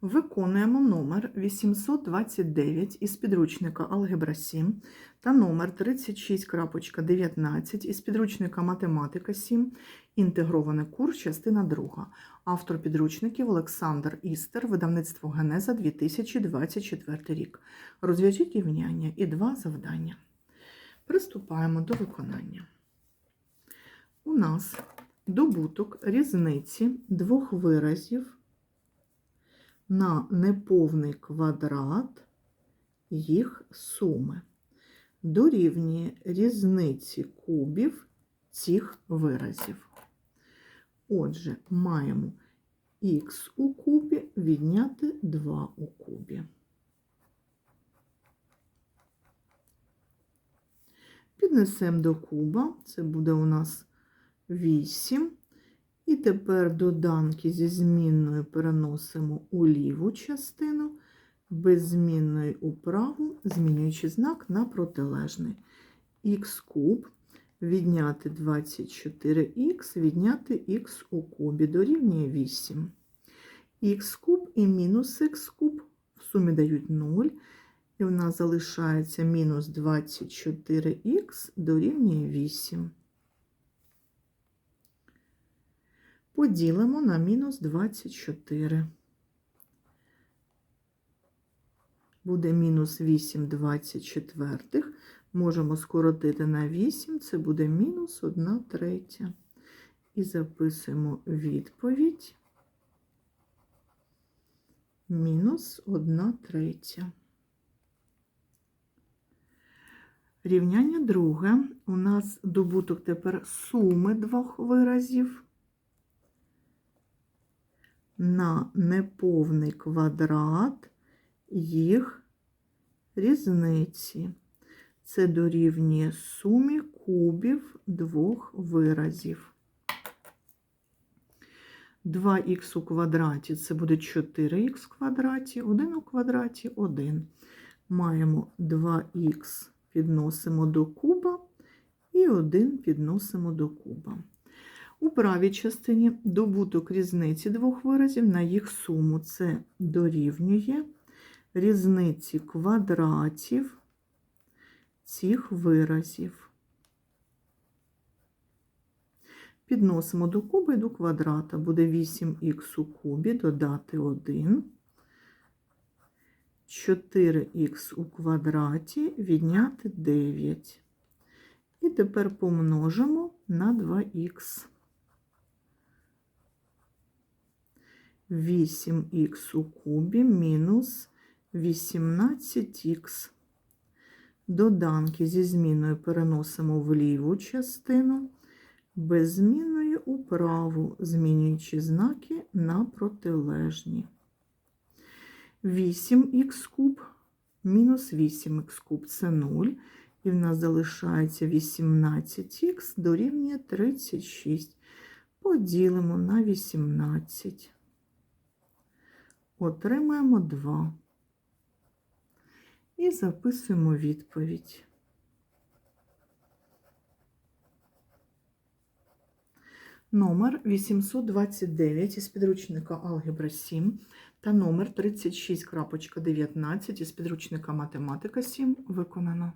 Виконуємо номер 829 із підручника Алгебра 7 та номер 36.19 із підручника Математика 7, інтегрований курс, частина 2. Автор підручників Олександр Істер, видавництво Генеза 2024 рік. Розв'яжіть рівняння і два завдання. Приступаємо до виконання. У нас добуток різниці двох виразів на неповний квадрат їх суми дорівнює різниці кубів цих виразів. Отже, маємо х у кубі відняти 2 у кубі. Піднесемо до куба, це буде у нас 8. І тепер доданки зі змінною переносимо у ліву частину, без змінної у праву, змінюючи знак на протилежний. Х куб відняти 24х, відняти х у кубі дорівнює 8. Х куб і мінус х куб в сумі дають 0. І в нас залишається мінус 24х дорівнює 8. Поділимо на мінус 24. Буде мінус 8 24. Можемо скоротити на 8, це буде мінус 1 третя. І записуємо відповідь. Мінус 1 третя. Рівняння друге. У нас добуток тепер суми двох виразів на неповний квадрат їх різниці. Це дорівнює сумі кубів двох виразів. 2х у квадраті це буде 4х в квадраті, 1 у квадраті 1. Маємо 2х підносимо до куба і 1 підносимо до куба. У правій частині добуток різниці двох виразів на їх суму. Це дорівнює різниці квадратів цих виразів. Підносимо до куба і до квадрата. Буде 8х у кубі, додати 1. 4х у квадраті відняти 9. І тепер помножимо на 2х. 8х у кубі мінус 18х. Доданки зі зміною переносимо в ліву частину, без змінної у праву, змінюючи знаки на протилежні. 8х куб мінус 8х куб це 0. І в нас залишається 18х дорівнює 36. Поділимо на 18. Отримаємо 2. І записуємо відповідь. Номер 829 із підручника Алгебра 7 та номер 36.19 із підручника Математика 7 виконано.